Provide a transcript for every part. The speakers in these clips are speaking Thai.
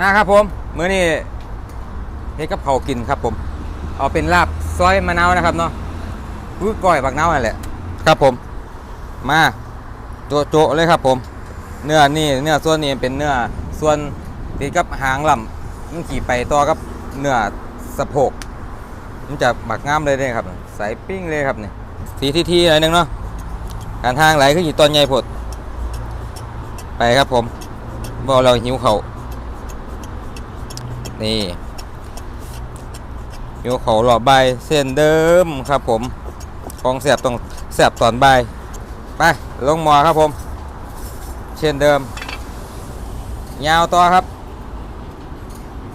นะครับผมมื้อนี้เฮ็ดกับเขากินครับผม เอาเป็นลาบซอยมะนาวนะครับเนาะคือก้อยบักนาวนั่นแหละครับผม มาโจะโจะเลยครับผม เนื้อนี่เนื้อส่วนนี้เป็นเนื้อส่วนติดกับหางลำมันขี่ไปต่อกับเนื้อสะโพกมันจะหมักงามเลยเด้ครับใส่ปิ้งเลยครับเนี่สีทีทีหน่อยหนึงเนาะการทางไหลคืออยู่ตอนใหญ่ผดไปครับผมบอกเราหิวเขาว นี่หิวเขาหล่อใบเส้นเดิมครับผมของแสบต้องแสบตอนใบไปลงมอครับผม เช่นเดิม ยาวต่อครับ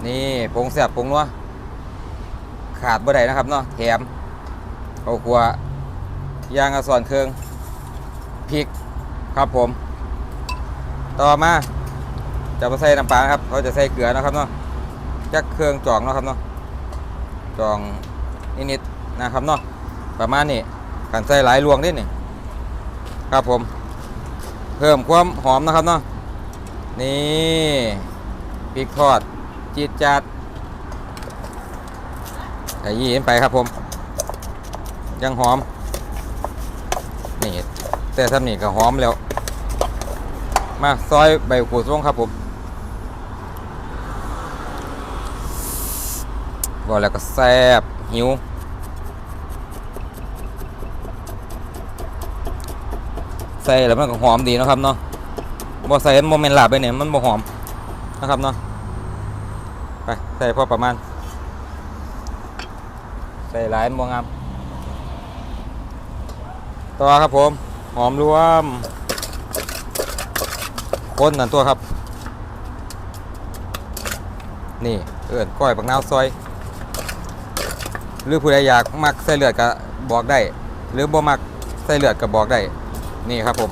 นี่ผงแสบผงนัวขาดบ่ได้นะครับเนาะแถมเอาขัวยางกระสอนเครื่องพริกครับผม ต่อมาจะมาใส่น้ำปลาครับ เขาจะใส่เกลือนะครับเนาะ จักเครื่องจองเนาะครับเนาะจองนิดๆนะครับเนาะประมาณนี้กันใส่หลายลวงนิดนี่ครับผม เพิ่มความหอมนะครับเนาะนี่พริกทอดจีดจัดขยี้ไปครับผม ยังหอม นี่แต่ทำนี่ก็หอมแล้ว มาซอยใบขูดลงครับผม บอกแล้วก็แซบหิวใส่แล้วมันก็หอมดีนะครับเนาะบ่ใส่มันโมเมนต์ลาบไปเนี่ยมันบ่หอมนะครับเนาะไปใส่พอประมาณ ใส่หลายมันบ่งามต่อครับผมหอมรวมคนนั่นตัวครับ นี่เอิ้นก้อยบักนาวซอย หรือผู้ใดอยากมักใส่เลือดก็บอกได้ หรือบ่มักใส่เลือดก็บอกได้ นี่ครับผม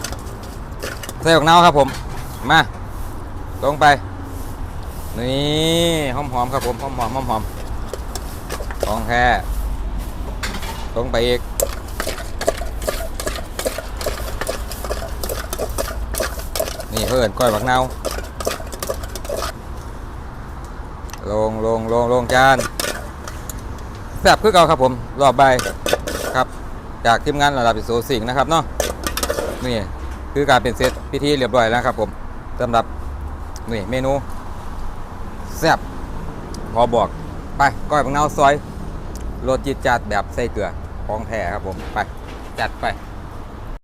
ใส่บักนาครับผม มาลงไป นี่หอมหอมๆครับผมหอมหอมหอมหอมๆของแท้ลงไปอีกนี่เพื่อนก้อยบักเน่าลงลงลงลงจาน ซ่บคือเก่าครับผมรอบใบครับ จากทีมงานระดับโซสิงนะครับเนาะนี่คือการเป็นเซตพิธีเรียบร้อยแล้วครับผมสำหรับนี่เมนูแซ่บพอบอกไปก้อยบังเนาซอยโรสจิจัดแบบใส่เกลือของแท้ครับผมไป จัดไป